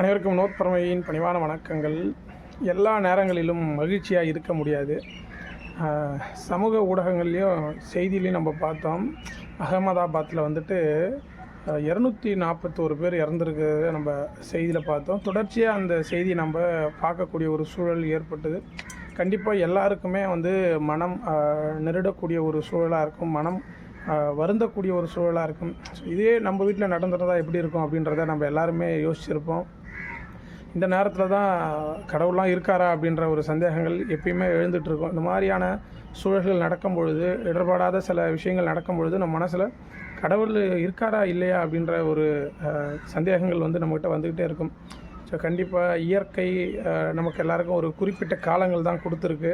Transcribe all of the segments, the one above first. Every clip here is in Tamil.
அனைவருக்கும் வினோத் பரமையின் பணிவான வணக்கங்கள். எல்லா நேரங்களிலும் மகிழ்ச்சியாக இருக்க முடியாது. சமூக ஊடகங்கள்லேயும் செய்திலையும் நம்ம பார்த்தோம். அகமதாபாத்தில் வந்துட்டு இரநூத்தி நாற்பத்தோரு பேர் இறந்துருக்கிறத நம்ம செய்தியில் பார்த்தோம். தொடர்ச்சியாக அந்த செய்தி நம்ம பார்க்கக்கூடிய ஒரு சூழல் ஏற்பட்டது. கண்டிப்பாக எல்லாருக்குமே வந்து மனம் நெருடக்கூடிய ஒரு சூழலாக இருக்கும். மனம் வருந்தக்கூடிய ஒரு சூழலாக இருக்கும். ஸோ இதே நம்ம வீட்டில் நடந்துறதா எப்படி இருக்கும் அப்படின்றத நம்ம எல்லாருமே யோசிச்சிருப்போம். இந்த நேரத்தில் தான் கடவுள்லாம் இருக்காரா அப்படின்ற ஒரு சந்தேகங்கள் எப்பயுமே எழுந்துட்டு இருக்கும் இந்த மாதிரியான சூழல்கள் நடக்கும் பொழுது இடர்பாடாத சில விஷயங்கள் நடக்கும் பொழுது நம்ம மனசில் கடவுள் இருக்காரா இல்லையா அப்படின்ற ஒரு சந்தேகங்கள் வந்து நம்மக்கிட்ட வந்துக்கிட்டே இருக்கும். ஸோ கண்டிப்பாக இயற்கை நமக்கு எல்லாருக்கும் ஒரு குறிப்பிட்ட காலங்கள் தான் கொடுத்துருக்கு.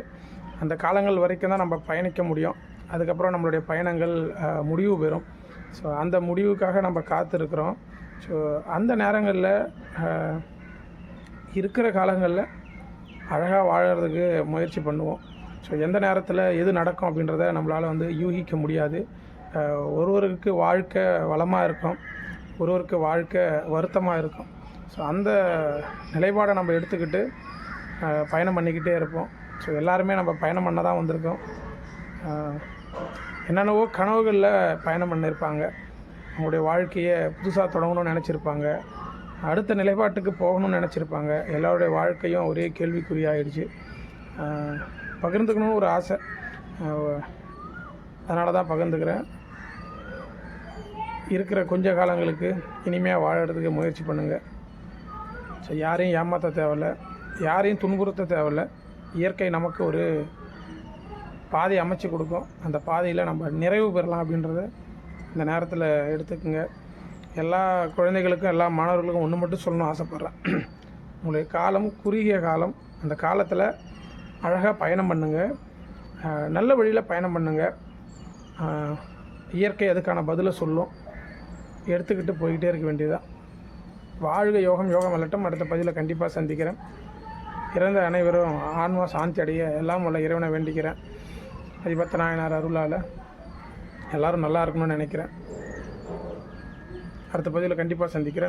அந்த காலங்கள் வரைக்கும் தான் நம்ம பயணிக்க முடியும். அதுக்கப்புறம் நம்மளுடைய பயணங்கள் முடிவு பெறும். ஸோ அந்த முடிவுக்காக நம்ம காத்திருக்கிறோம். ஸோ அந்த நேரங்களில் இருக்கிற காலங்களில் அழகாக வாழறதுக்கு முயற்சி பண்ணுவோம். ஸோ எந்த நேரத்தில் எது நடக்கும் அப்படின்றத நம்மளால் வந்து யூகிக்க முடியாது. ஒருவருக்கு வாழ்க்கை வளமாக இருக்கும் ஒருவருக்கு வாழ்க்கை வருத்தமாக இருக்கும். ஸோ அந்த நிலைப்பாடை நம்ம எடுத்துக்கிட்டு பயணம் பண்ணிக்கிட்டே இருப்போம். ஸோ எல்லாருமே நம்ம பயணம் பண்ண தான் வந்திருக்கோம். என்னென்னவோ கனவுகளில் பயணம் பண்ணியிருப்பாங்க அவங்களுடைய வாழ்க்கையை புதுசாக தொடங்கணும்னு நினச்சிருப்பாங்க. அடுத்த நிலைப்பாட்டுக்கு போகணும்னு நினச்சிருப்பாங்க. எல்லாருடைய வாழ்க்கையும் ஒரே கேள்விக்குறியாயிடுச்சு ஆகிடுச்சு பகிர்ந்துக்கணும்னு ஒரு ஆசை. அதனால தான் பகிர்ந்துக்கிறேன். இருக்கிற கொஞ்ச காலங்களுக்கு இனிமையாக வாழறதுக்கு முயற்சி பண்ணுங்கள் ஸோ யாரையும் ஏமாற்ற தேவையில்ல. யாரையும் துன்புறுத்த தேவையில்ல. இயற்கை நமக்கு ஒரு பாதை அமைச்சு கொடுக்கும். அந்த பாதையில் நம்ம நிறைவு பெறலாம் அப்படின்றத இந்த நேரத்தில் எடுத்துக்கோங்க. எல்லா குழந்தைகளுக்கும் எல்லா மாணவர்களுக்கும் ஒன்று மட்டும் சொல்லணும்னு ஆசைப்பட்றேன். உங்களுடைய காலம் குறுகிய காலம் அந்த காலத்தில் அழகாக பயணம் பண்ணுங்கள் நல்ல வழியில் பயணம் பண்ணுங்கள் இயற்கை அதுக்கான பதிலை சொல்லும். எடுத்துக்கிட்டு போய்கிட்டே இருக்க வேண்டியதுதான். வாழ்க யோகம் யோகம் வெல்லட்டும் அடுத்த பதிவில் கண்டிப்பாக சந்திக்கிறேன். இறந்த அனைவரும் ஆன்மா சாந்தி அடைய எல்லாம் உள்ள இறைவனை வேண்டிக்கிறேன். அதிபத்த நாயனார் அருளால் எல்லோரும் நல்லா இருக்கணும்னு நினைக்கிறேன். அடுத்த பதிவில் கண்டிப்பாக சந்திக்கிறேன்.